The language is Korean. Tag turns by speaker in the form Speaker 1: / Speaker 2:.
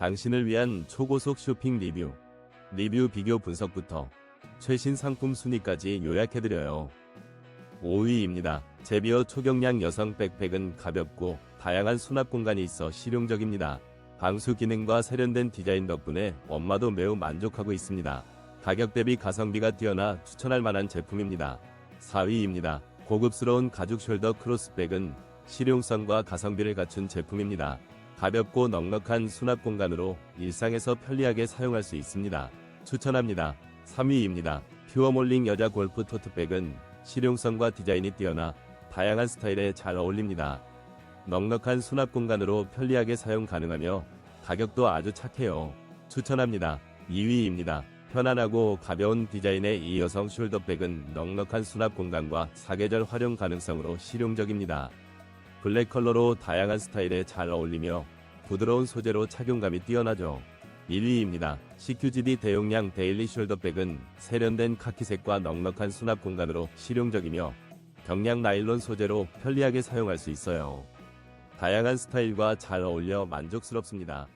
Speaker 1: 당신을 위한 초고속 쇼핑 리뷰. 리뷰 비교 분석부터 최신 상품 순위까지 요약해드려요. 5위입니다. 제비어 초경량 여성 백팩은 가볍고 다양한 수납 공간이 있어 실용적입니다. 방수 기능과 세련된 디자인 덕분에 엄마도 매우 만족하고 있습니다. 가격 대비 가성비가 뛰어나 추천할 만한 제품입니다. 4위입니다. 고급스러운 가죽 숄더 크로스백은 실용성과 가성비를 갖춘 제품입니다. 가볍고 넉넉한 수납 공간으로 일상에서 편리하게 사용할 수 있습니다. 추천합니다. 3위입니다. 퓨어몰링 여자 골프 토트백은 실용성과 디자인이 뛰어나 다양한 스타일에 잘 어울립니다. 넉넉한 수납 공간으로 편리하게 사용 가능하며 가격도 아주 착해요. 추천합니다. 2위입니다. 편안하고 가벼운 디자인의 이 여성 숄더백은 넉넉한 수납 공간과 사계절 활용 가능성으로 실용적입니다. 블랙 컬러로 다양한 스타일에 잘 어울리며 부드러운 소재로 착용감이 뛰어나죠. 1위입니다. CQGD 대용량 데일리 숄더백은 세련된 카키색과 넉넉한 수납 공간으로 실용적이며 경량 나일론 소재로 편리하게 사용할 수 있어요. 다양한 스타일과 잘 어울려 만족스럽습니다.